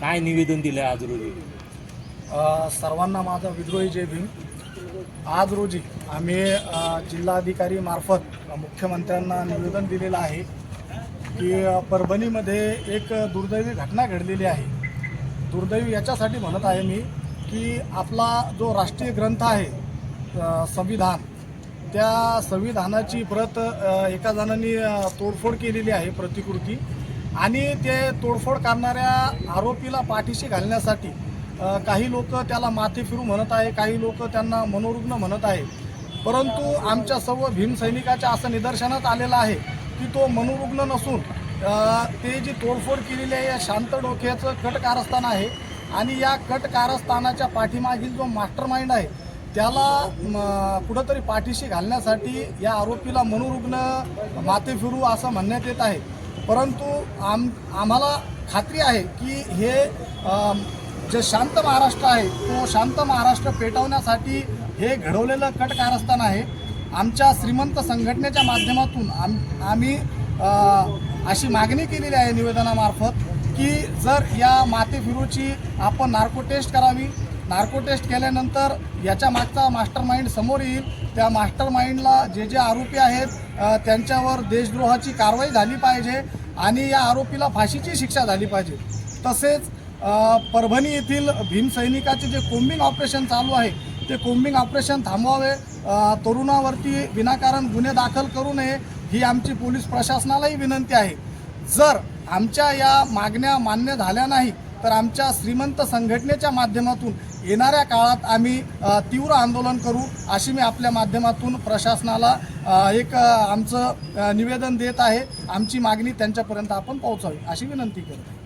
काय निवेदन दिलं आहे आज रोजी? सर्वांना माझा विद्रोही जय भीम. आज रोजी आम्ही जिल्हाधिकारी मार्फत मुख्यमंत्र्यांना निवेदन दिलेलं आहे की परभणीमध्ये एक दुर्दैवी घटना घडलेली आहे. दुर्दैवी याच्यासाठी म्हणत आहे मी की आपला जो राष्ट्रीय ग्रंथ आहे संविधान त्या संविधानाची प्रत एका जणांनी तोडफोड केलेली आहे प्रतिकृती. आणि ते तोडफोड करणाऱ्या आरोपीला पाठीशी घालण्यासाठी काही लोक त्याला माथे फिरू म्हणत आहे काही लोक त्यांना मनोरुग्ण म्हणत आहे. परंतु आमच्या सर्व भीमसैनिकाच्या असं निदर्शनात आलेलं आहे की तो मनोरुग्ण नसून ते जी तोडफोड केलेली आहे या शांत डोक्याचं कट कारस्थान आहे. आणि या कट कारस्थानाच्या पाठीमागील जो मास्टर माइंड आहे त्याला कुठंतरी पाठीशी घालण्यासाठी या आरोपीला मनोरुग्ण माथे फिरू असं म्हणण्यात येत आहे. परंतु आम आम्हाला खात्री आहे की हे जे शांत महाराष्ट्र आहे तो शांत महाराष्ट्र पेटवण्यासाठी हे घडवलेलं कट कारस्थान आहे. आमच्या श्रीमंत संघटनेच्या माध्यमातून आम आम्ही अशी मागणी केलेली आहे निवेदनामार्फत की जर या माते फिरूची आपण नार्को टेस्ट करावी नार्को टेस्ट केल्यानंतर याच्या मागचा मास्टर माइंड समोर येईल. त्या मास्टर माइंडला जे जे आरोपी आहेत त्यांच्यावर देशद्रोहाची कारवाई झाली पाहिजे आणि या आरोपीला फाशीची शिक्षा झाली पाहिजे. तसेच परभणी येथील भीमसैनिकाचे जे कोम्बिंग ऑपरेशन चालू आहे ते कोम्बिंग ऑपरेशन थांबवावे तरुणावरती विनाकारण गुन्हे दाखल करू नये ही आमची पोलीस प्रशासनालाही विनंती आहे. जर आमच्या या मागण्या मान्य झाल्या नाही तर आमच्या श्रीमंत संघटनेच्या माध्यमातून येणाऱ्या काळात आम्ही तीव्र आंदोलन करू अशी मी आपल्या माध्यमातून प्रशासनाला एक आमचं निवेदन देत आहे. आमची मागणी त्यांच्यापर्यंत आपण पोहोचावी अशी विनंती करतो.